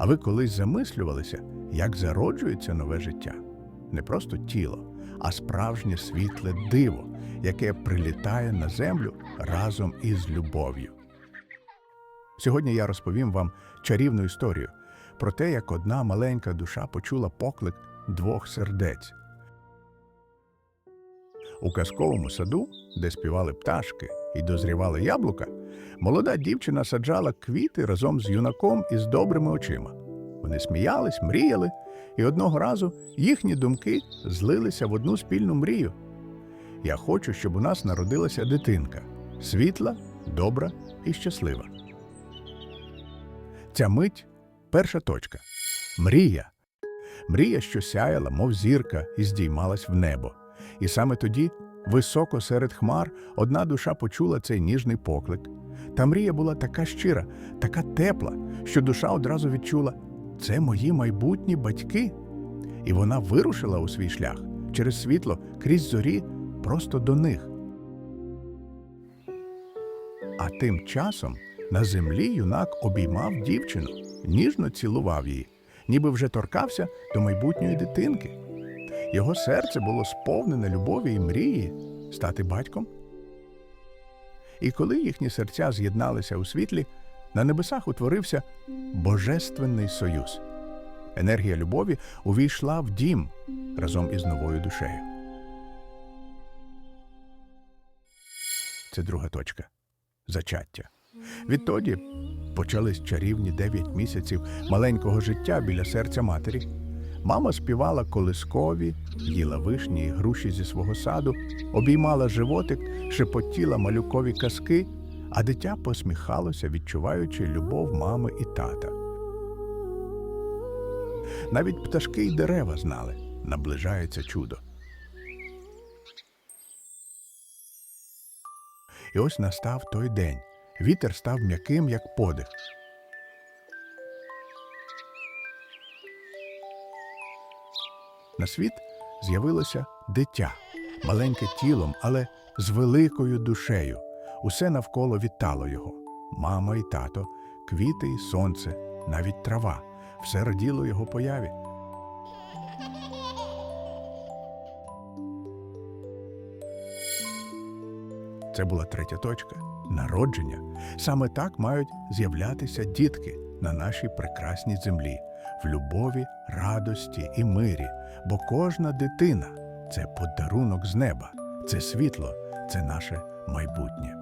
А ви колись замислювалися, як зароджується нове життя? Не просто тіло, а справжнє світле диво, яке прилітає на землю разом із любов'ю. Сьогодні я розповім вам чарівну історію про те, як одна маленька душа почула поклик двох сердець. У казковому саду, де співали пташки і дозрівали яблука, молода дівчина саджала квіти разом з юнаком із добрими очима. Вони сміялись, мріяли, і одного разу їхні думки злилися в одну спільну мрію. Я хочу, щоб у нас народилася дитинка світла, добра і щаслива. Ця мить перша точка. Мрія. Мрія, що сяяла, мов зірка, і здіймалась в небо. І саме тоді, високо серед хмар, одна душа почула цей ніжний поклик. Та мрія була така щира, така тепла, що душа одразу відчула це мої майбутні батьки. І вона вирушила у свій шлях через світло, крізь зорі, просто до них. А тим часом на землі юнак обіймав дівчину, ніжно цілував її, ніби вже торкався до майбутньої дитинки. Його серце було сповнене любові і мрії стати батьком. І коли їхні серця з'єдналися у світлі, на небесах утворився божественний союз. Енергія любові увійшла в дім разом із новою душею. Це друга точка зачаття. Відтоді почались чарівні дев'ять місяців маленького життя біля серця матері. Мама співала колискові, їла вишні і груші зі свого саду, обіймала животик, шепотіла малюкові казки, а дитя посміхалося, відчуваючи любов мами і тата. Навіть пташки й дерева знали, наближається чудо. І ось настав той день. Вітер став м'яким, як подих. На світ з'явилося дитя, маленьке тілом, але з великою душею. Усе навколо вітало його. Мама і тато, квіти і сонце, навіть трава. Все раділо його появі. Це була третя точка народження. Саме так мають з'являтися дітки на нашій прекрасній землі, в любові, радості і мирі. Бо кожна дитина це подарунок з неба, це світло, це наше майбутнє.